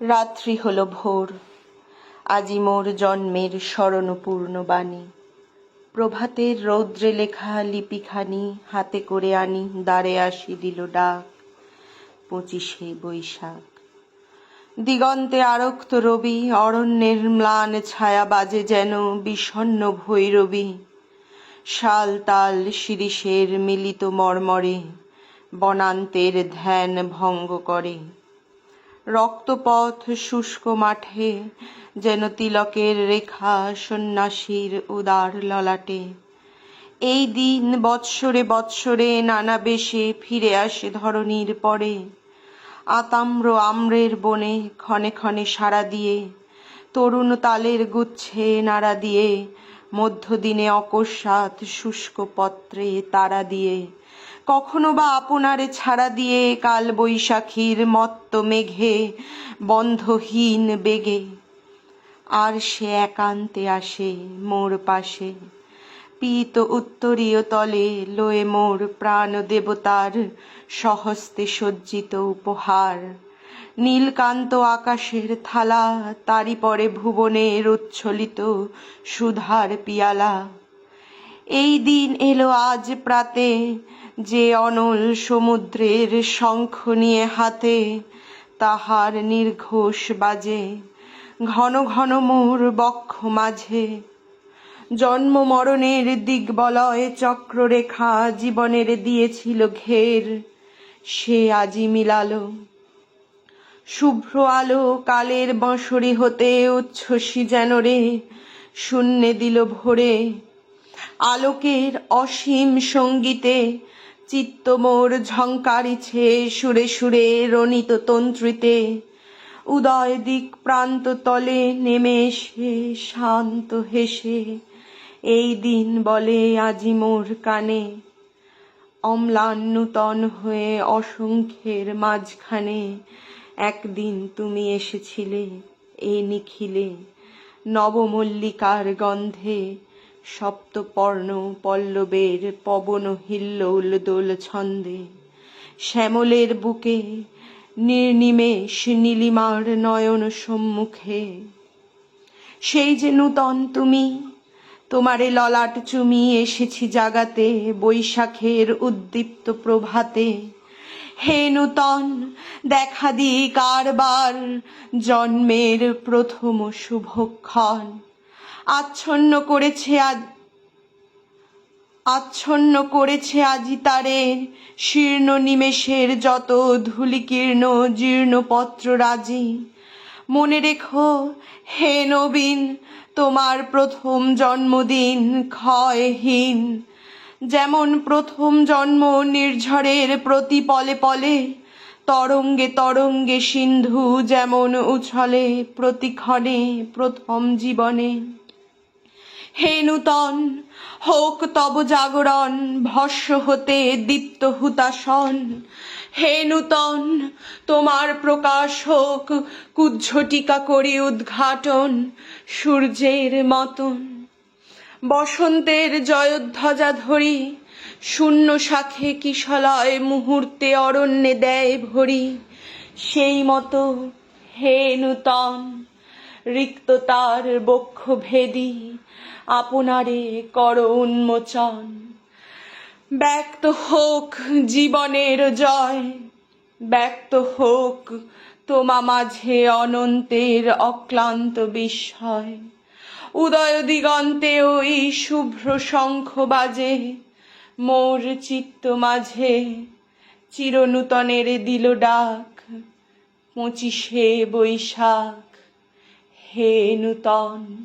রাত্রি হলো ভোর। আজি মোর জন্মের স্মরণপূর্ণ বাণী। প্রভাতের রৌদ্রে লেখা লিপিখানি হাতে করে আনি দ্বারে আসি দিল ডাক, পঁচিশে বৈশাখ। দিগন্তে আরক্ত রবি, অরণ্যের ম্লান ছায়া বাজে যেন বিষণ্ণ ভৈরবী। শাল তাল শিরিষের মিলিত মর্মরে বনান্তের ধ্যান ভঙ্গ করে। রক্তপথ শুষ্ক মাঠে, যেন তিলকের রেখা সন্ন্যাসীর উদার ললাটে। এই দিন বৎসরে বৎসরে নানা বেশে ফিরে আসে ধরণীর পরে। আতাম্র আম্রের বনে ক্ষণে ক্ষণে সাড়া দিয়ে, তরুণ তালের গুচ্ছে নাড়া দিয়ে, মধ্যদিনে অকস্মাৎ শুষ্ক পত্রে তারা দিয়ে। কখনো বা আপনারে ছাড়া দিয়ে কাল বৈশাখীর মত্ত মেঘে, বন্ধহীন বেগে। আর সে একান্তে আসে মোর পাশে, পীত উত্তরীয় তলে লয়ে মোর প্রাণ দেবতার সহস্তে সজ্জিত উপহার। নীলকান্ত আকাশের থালা তারি পরে ভুবনের উচ্ছলিত সুধার পিয়ালা। এই দিন এলো আজ প্রাতে, যে অনল সমুদ্রের শঙ্খ নিয়ে হাতে তাহার নির্ঘোষ বাজে, ঘন ঘন মোর বক্ষ মাঝে। জন্ম মরণের দিগ্বলয় চক্ররেখা জীবনের দিয়েছিল ঘের, সে আজি মিলালো। শুভ্র আলো কালের বঁশরি হতে উচ্ছ্বসী যেন রে, শূন্যে দিল ভরে আলোকের অসীম সঙ্গীতে চিত্ত মোর ঝঙ্কারিছে সুরে সুরে রণিত তন্ত্রিতে। উদয় দিক প্রান্ত তলে নেমে এসে, শান্ত হেসে, এই দিন বলে আজি মোর কানে। অম্লান নূতন হয়ে অসংখ্যের মাঝখানে, একদিন তুমি এসেছিলে, এ নিখিলে, নবমল্লিকার গন্ধে সপ্তপর্ণ পল্লবের পবন হিল্লোল দোল ছন্দে। শ্যামলের বুকে নির্নিমেষ নীলিমার নয়ন সম্মুখে। সেই যে নূতন তুমি, তোমারে ললাট চুমি এসেছি জাগাতে, বৈশাখের উদ্দীপ্ত প্রভাতে। হে নূতন, দেখা দি কারবার, জন্মের প্রথম শুভক্ষণ। আচ্ছন্ন করেছে আজ, আচ্ছন্ন করেছে আজি তারে শীর্ণ নিমেষের যত ধূলিকীর্ণ জীর্ণ পত্র রাজি। মনে রেখো, হে নবীন, তোমার প্রথম জন্মদিন ক্ষয়হীন। যেমন প্রথম জন্ম নির্ঝরের প্রতি পলে পলে, তরঙ্গে তরঙ্গে সিন্ধু যেমন উছলে প্রতিক্ষণে প্রথম জীবনে। হে নূতন, হোক তব জাগরণ ভস্য হতে দীপ্ত হুতাসন হে নূতন, তোমার প্রকাশ হোক কুজ্ঝটিকা করি উদ্ঘাটন, সূর্যের মতন। বসন্তের জয়ধ্বজা ধরি, শূন্য শাখে কিশলয় মুহূর্তে অরণ্যে দেয় ভরি। সেই মতো হে নূতন রিক্ততার বক্ষ ভেদি। আপনারে কর উন্মোচন। ব্যক্ত হোক জীবনের জয়, ব্যক্ত হোক তোমা মাঝে অনন্তের অক্লান্ত বিস্ময়। উদয় দিগন্তে ওই শুভ্র শঙ্খ বাজে, মোর চিত্ত মাঝে চিরনূতনের দিল ডাক, পঁচিশে বৈশাখ, হে নূতন।